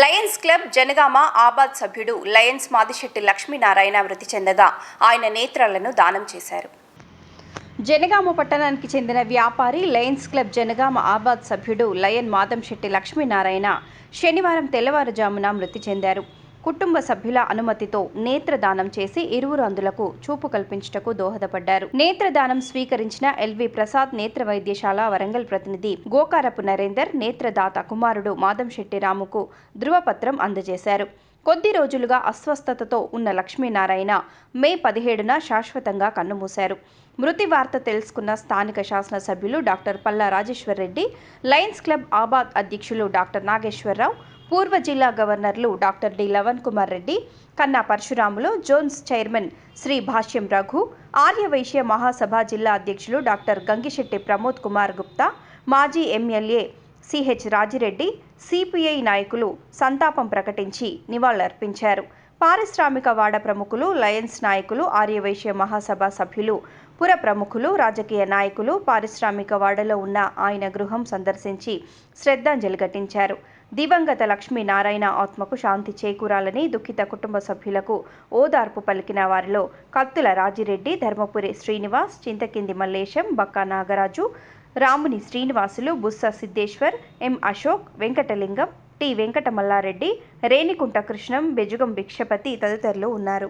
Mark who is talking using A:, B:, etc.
A: Lions club Janagama ఆబాద్ సభ్యుడు Lions Madishetti Lakshminarayana మృతి చెందగా ఆయన నేత్రాలను దానం చేశారు. జనగామ పట్టణానికి చెందిన వ్యాపారి లయన్స్ క్లబ్ జనగామ ఆబాద్ సభ్యుడు లయన్ మాదంశెట్టి లక్ష్మీనారాయణ శనివారం తెల్లవారుజామున మృతి చెందారు. కుటుంబ సభ్యుల అనుమతితో నేత్రదానం చేసి ఇరువురు అందులకు చూపు కల్పించుటకు దోహదపడ్డారు. నేత్రదానం స్వీకరించిన ఎల్వి ప్రసాద్ నేత్ర వైద్యశాల వరంగల్ ప్రతినిధి గోకారపు నరేందర్ నేత్రదాత కుమారుడు మాధంశెట్టి రాముకు ధృవపత్రం అందజేశారు. కొద్ది రోజులుగా అస్వస్థతతో ఉన్న లక్ష్మీనారాయణ మే పదిహేడున శాశ్వతంగా కన్నుమూశారు. మృతి వార్త తెలుసుకున్న స్థానిక శాసనసభ్యులు doctor Palla Rajeshwar Reddy lions club ఆబాద్ అధ్యక్షులు డాక్టర్ నాగేశ్వరరావు పూర్వ జిల్లా గవర్నర్లు doctor D Lavan Kumar Reddy Kanna Parasuramulu zones chairman Shri Bhashyam Raghu Aryavysya Mahasabha జిల్లా అధ్యక్షులు డాక్టర్ గంగిశెట్టి ప్రమోద్ కుమార్ గుప్తా మాజీ ఎమ్మెల్యే సిహెచ్ రాజిరెడ్డి సిపిఐ నాయకులు సంతాపం ప్రకటించి నివాళులర్పించారు. పారిశ్రామిక వాడ ప్రముఖులు లయన్స్ నాయకులు ఆర్యవైశ్య మహాసభ సభ్యులు పుర ప్రముఖులు రాజకీయ నాయకులు పారిశ్రామిక వాడలో ఉన్న ఆయన గృహం సందర్శించి శ్రద్ధాంజలి ఘటించారు. దివంగత లక్ష్మీనారాయణ ఆత్మకు శాంతి చేకూరాలని దుఃఖిత కుటుంబ సభ్యులకు ఓదార్పు పలికిన వారిలో కత్తుల రాజిరెడ్డి ధర్మపురి శ్రీనివాస్ చింతకింది మల్లేశం బక్కా నాగరాజు రాముని శ్రీనివాసులు బుస్స సిద్ధేశ్వర్ ఎం అశోక్ వెంకటలింగం టి వెంకటమల్లారెడ్డి రేణికుంట కృష్ణం బెజుగం భిక్షపతి తదితరులు ఉన్నారు.